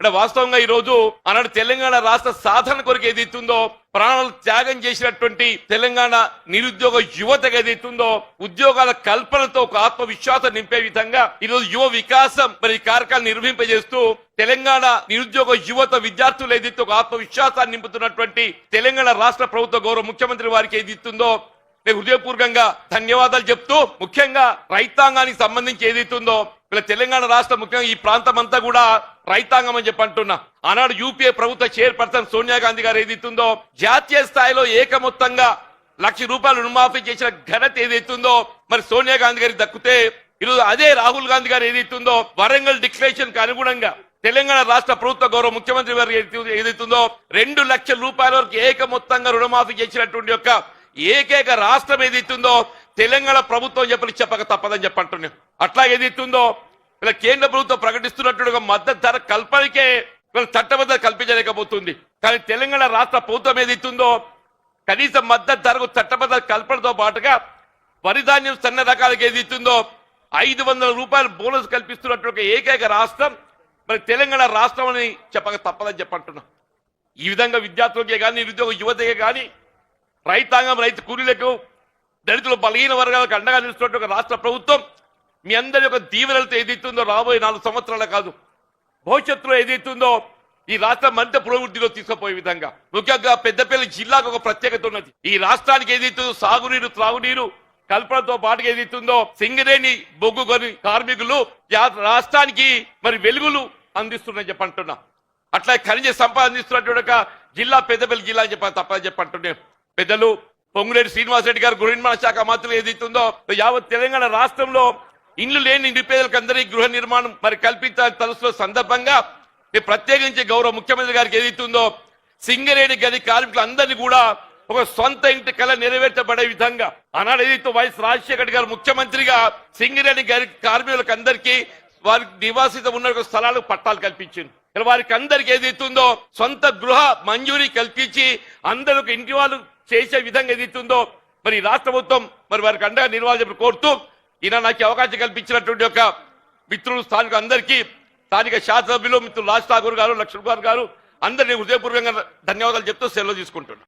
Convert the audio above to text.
అంటే వాస్తవంగా ఈ రోజు ఆనాడు తెలంగాణ రాష్ట్ర సాధన కొరకు ఏదైతుందో ప్రాణాలు త్యాగం చేసినటువంటి తెలంగాణ నిరుద్యోగ యువతకు ఏదైతుందో ఉద్యోగాల కల్పనతో ఒక ఆత్మవిశ్వాసం నింపే విధంగా ఈ రోజు యువ వికాసం మరి కార్యక్రమాలు నిర్వహింపజేస్తూ తెలంగాణ నిరుద్యోగ యువత విద్యార్థులు ఏదైతే ఒక ఆత్మవిశ్వాసాన్ని నింపుతున్నటువంటి తెలంగాణ రాష్ట్ర ప్రభుత్వ గౌరవ ముఖ్యమంత్రి వారికి ఏది ఇస్తుందో నేను హృదయపూర్వకంగా ధన్యవాదాలు చెప్తూ ముఖ్యంగా రైతాంగానికి సంబంధించి ఏదైతుందో ఇలా తెలంగాణ రాష్ట్ర ముఖ్యంగా ఈ ప్రాంతం అంతా కూడా రైతాంగం అని చెప్పి అంటున్నా. ఆనాడు యూపీఏ ప్రభుత్వ చైర్పర్సన్ సోనియా గాంధీ గారు ఏదైతుందో జాతీయ స్థాయిలో ఏకమొత్తంగా లక్ష రూపాయలు రుణమాఫీ చేసిన ఘనత ఏదైతుందో మరి సోనియా గాంధీ గారికి దక్కితే ఈరోజు అదే రాహుల్ గాంధీ గారు ఏదైతుందో వరంగల్ డిక్లరేషన్కు అనుగుణంగా తెలంగాణ రాష్ట్ర ప్రభుత్వ గౌరవ ముఖ్యమంత్రి గారు ఏదైతుందో రెండు లక్షల రూపాయల వరకు ఏక మొత్తంగా రుణమాఫీ చేసినటువంటి యొక్క ఏకైక రాష్ట్రం ఏదైతుందో తెలంగాణ ప్రభుత్వం చెప్పని చెప్పక తప్పదని చెప్పంటున్నాం అట్లా ఏదైతుందో ఇలా కేంద్ర ప్రభుత్వం ప్రకటిస్తున్నట్టుగా మద్దతు ధర కల్పనకే వీళ్ళ చట్టబద్ధ కల్పించలేకపోతుంది. కానీ తెలంగాణ రాష్ట్ర ప్రభుత్వం ఏదైతుందో కనీస మద్దతు ధరకు చట్టబద్ధ కల్పనతో పాటుగా వరి ధాన్యం సన్న రకాలకు ఏది ఇస్తుందో ఐదు వందల రూపాయలు బోనస్ కల్పిస్తున్నట్టు ఒక ఏకైక రాష్ట్రం మరి తెలంగాణ రాష్ట్రం అని చెప్పక తప్పదని చెప్పంటున్నాం. ఈ విధంగా విద్యార్థులకే కానీ నిరుద్యోగ యువతకే కానీ రైతాంగం రైతు కూలీలకు దళితులు బలహీన వర్గాలకు అండగా నిలుస్తున్నట్టు ఒక రాష్ట్ర ప్రభుత్వం మీ అందరి యొక్క తీవ్రత ఏదైతుందో రాబోయే నాలుగు సంవత్సరాల కాదు భవిష్యత్తులో ఏదైతుందో ఈ రాష్ట్రం మరింత పురోభివృద్ధిలో తీసుకుపోయే విధంగా. ముఖ్యంగా పెద్దపల్లి జిల్లాకు ఒక ప్రత్యేకత ఉన్నది. ఈ రాష్ట్రానికి ఏదైతుందో సాగునీరు త్రాగునీరు కల్పనతో పాటుగా ఏదైతుందో సింగరేణి బొగ్గు కొని కార్మికులు రాష్ట్రానికి మరి వెలుగులు అందిస్తున్నాయి చెప్పంటున్నా అట్లా ఖనిజ సంపద అందిస్తున్నటువంటి ఒక జిల్లా పెద్దపల్లి జిల్లా అని చెప్ప తప్పని చెప్పంటున్నాం పెద్దలు పొంగులేటి శ్రీనివాసరెడ్డి గారు గృహ నిర్మాణ శాఖ మాత్రం ఏదైతుందో యావత్ తెలంగాణ రాష్ట్రంలో ఇండ్లు లేని నిరుపేదలకు అందరికీ గృహ నిర్మాణం మరి కల్పించాలని తలుస్తున్న సందర్భంగా ప్రత్యేకించి గౌరవ ముఖ్యమంత్రి గారికి ఏదైతుందో సింగరేణి గది కార్మికులందరినీ కూడా ఒక సొంత ఇంటి కళ నెరవేర్చబడే విధంగా ఆనాడు ఏదైతే వైఎస్ రాజశేఖర్ గారు ముఖ్యమంత్రిగా సింగరేణి గారి కార్మికులకు అందరికీ వారికి నివాసిత ఉన్న స్థలాలకు పట్టాలు కల్పించింది. వారికి అందరికి ఏదైతుందో సొంత గృహ మంజూరీ కల్పించి అందరికి ఇంటి వాళ్ళు చేసే విధంగా ఏదైతుందో మరి రాష్ట్ర ప్రభుత్వం మరి వారికి అండగా నిర్వహించాలని కోరుతూ ఈయన నాకు అవకాశం కల్పించినటువంటి ఒక మిత్రులు స్థానిక అందరికీ స్థానిక శాసనసభ్యులు మిత్రులు రాజ్ ఠాకూర్ గారు లక్ష్మణ్ కుమార్ గారు అందరినీ హృదయపూర్వకంగా ధన్యవాదాలు చెప్తూ సెలవు తీసుకుంటున్నాను